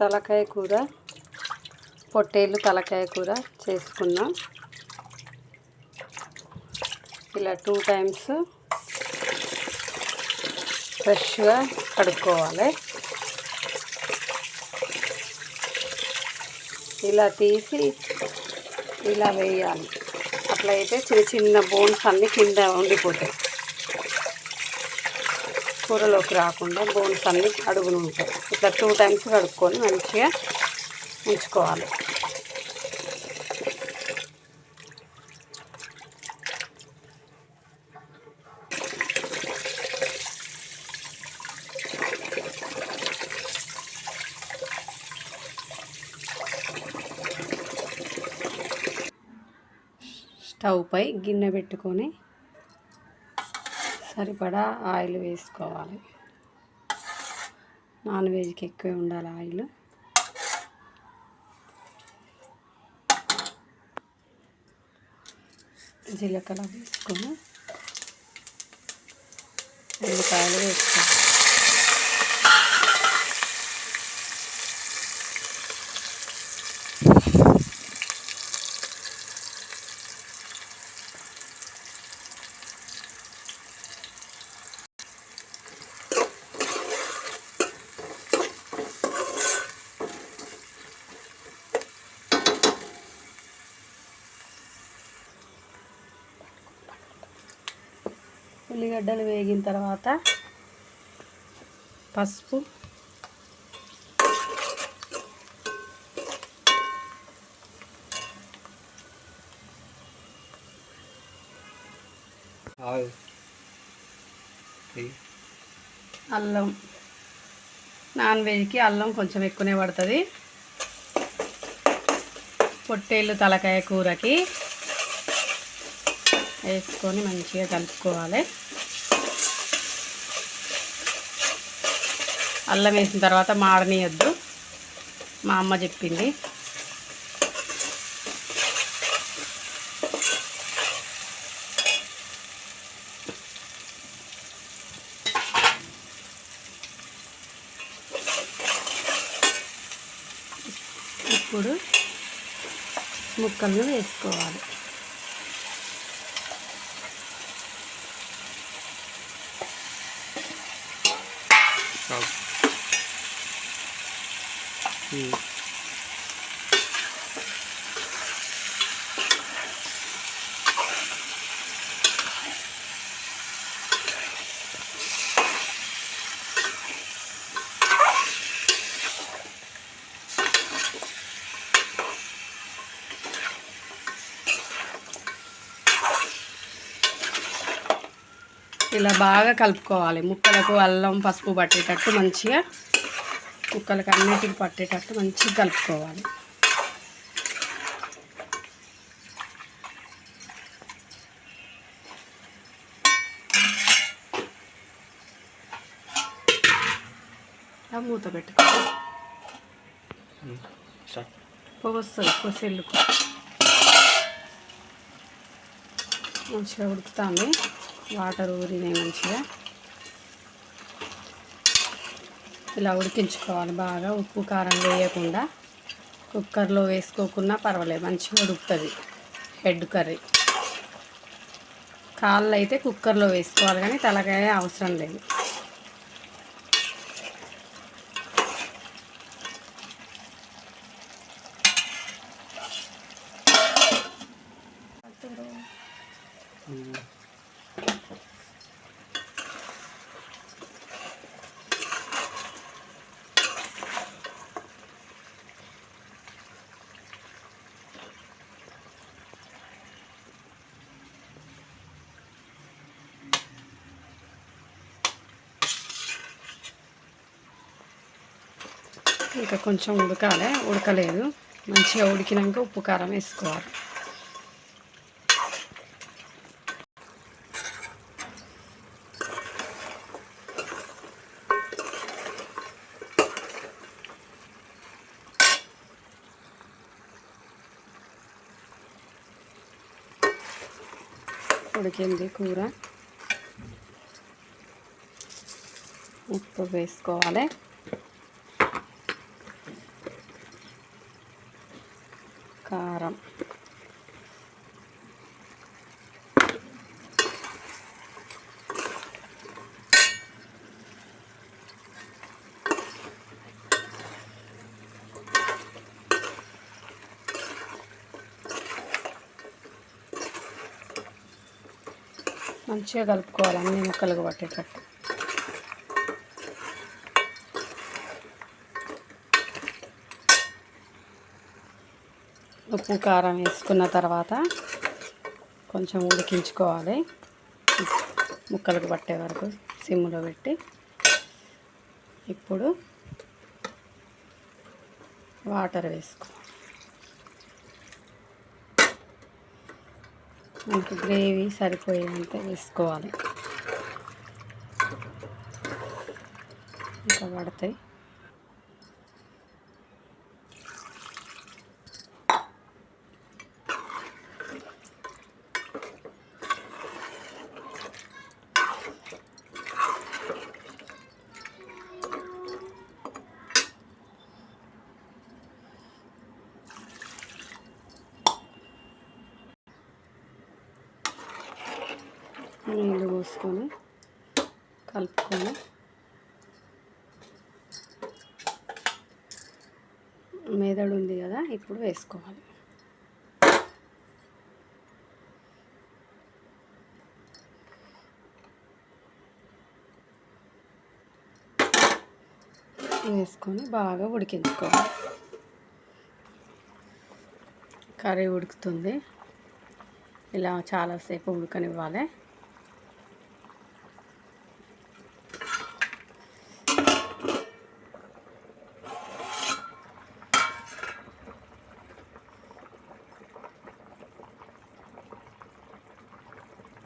తలకాయ కూర పొట్టేళ్ళు తలకాయ కూర చేసుకున్నాం. ఇలా టూ టైమ్స్ ఫ్రెష్గా కడుక్కోవాలి. ఇలా తీసి ఇలా వేయాలి. అట్లా అయితే చిన్న చిన్న బోన్స్ అన్నీ కింద ఉండిపోతాయి. కూరలోకి రాకుండా బోన్స్ అన్నీ అడుగులు ఉంటాయి ఇట్లా టూ టైమ్స్ కడుక్కొని మంచిగా ఉంచుకోవాలి. స్టవ్ పై గిన్నె పెట్టుకొని సరిపడా ఆయిల్ వేసుకోవాలి. నాన్ వెజ్కి ఎక్కువే ఉండాలి ఆయిల్. జీలకర్ర వేసుకొని ఉల్లిపాయలు వేసుకోవాలి. ఉల్లిగడ్డలు వేగిన తర్వాత పసుపు. అల్లం. నాన్ వెజ్కి అల్లం కొంచెం ఎక్కువనే పడుతుంది. పొట్టేళ్ళు తలకాయ కూరకి వేసుకొని మంచిగా కలుపుకోవాలి. అల్లం వేసిన తర్వాత మాడనీయొద్దు. మా అమ్మ చెప్పింది. ఇప్పుడు ముక్కలను వేసుకోవాలి. ఇలా బాగా కలుపుకోవాలి. ముక్కలకు అల్లం పసుపు పట్టేటట్టు మంచిగా ముక్కలకు అన్నిటికి పట్టేటట్టు మంచిగా కలుపుకోవాలి. మూత పెట్టుకోవాలి పొగ వస్తుంది కొసెల్లుకు మంచిగా ఉడుకుతుంది. వాటర్ ఊరినాయి మంచిగా. ఇలా ఉడికించుకోవాలి. బాగా ఉప్పు కారం వేయకుండా కుక్కర్లో వేసుకోకున్నా పర్వాలేదు మంచిగా ఉడుకుతుంది హెడ్ కర్రీ. కాళ్ళు అయితే కుక్కర్లో వేసుకోవాలి కానీ తలకాయ అవసరం లేదు. ఇంకా కొంచెం ఉడకాలి ఉడకలేదు మంచిగా ఉడికినాక ఉప్పు కారం వేసుకోవాలి ఉడికింది కూర ఉప్పు వేసుకోవాలి కారం మంచిగా కలుపుకోవాలి అన్ని ముక్కలకు పట్టేటట్టు. ఉప్పు కారం వేసుకున్న తర్వాత కొంచెం ఉడికించుకోవాలి. ముక్కలకు పట్టే వరకు సిమ్లో పెట్టి. ఇప్పుడు వాటర్ వేసుకో మనకి గ్రేవీ సరిపోయేంత వేసుకోవాలి. ఇంకా పడతాయి. నీళ్ళు పోసుకొని కలుపుకొని మెదడు ఉంది కదా ఇప్పుడు వేసుకోవాలి. వేసుకొని బాగా ఉడికించుకోవాలి. కర్రీ ఉడుకుతుంది. ఇలా చాలాసేపు ఉడకనివ్వాలి.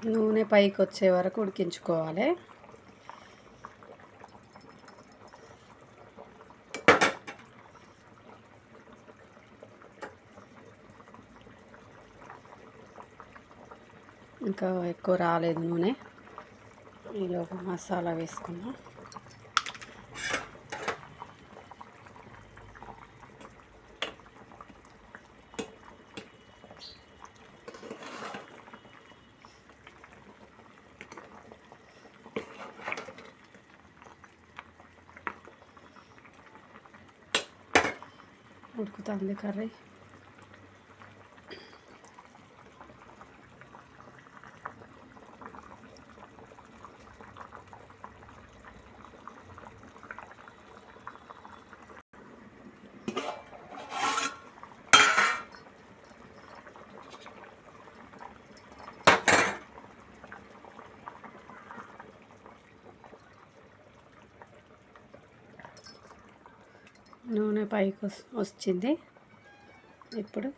నూనె పైకి వచ్చే వరకు ఉడికించుకోవాలి. ఇంకా ఎక్కువ రాలేదు నూనె. ఈలోపు మసాలా వేసుకున్నాం ఉడుకుతుంది కర్రీ నూనె పైకి వచ్చింది. ఇప్పుడు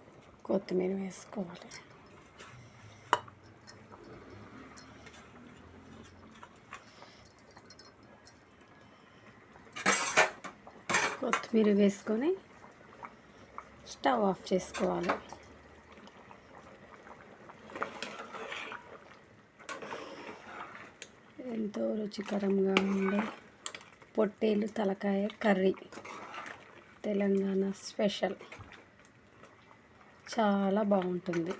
కొత్తిమీర వేసుకోవాలి. కొత్తిమీర వేసుకొని స్టవ్ ఆఫ్ చేసుకోవాలి. ఎంతో రుచికరంగా ఉండే పొట్టేలు తలకాయ కర్రీ. తెలంగాణ స్పెషల్. చాలా బాగుంటుంది.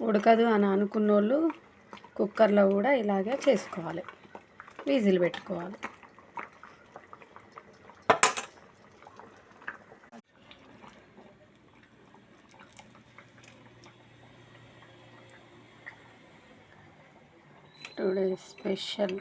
ఉడకదు అని అనుకున్న వాళ్ళు కుక్కర్లో కూడా ఇలాగే చేసుకోవాలి. విజిల్ పెట్టుకోవాలి. Today special.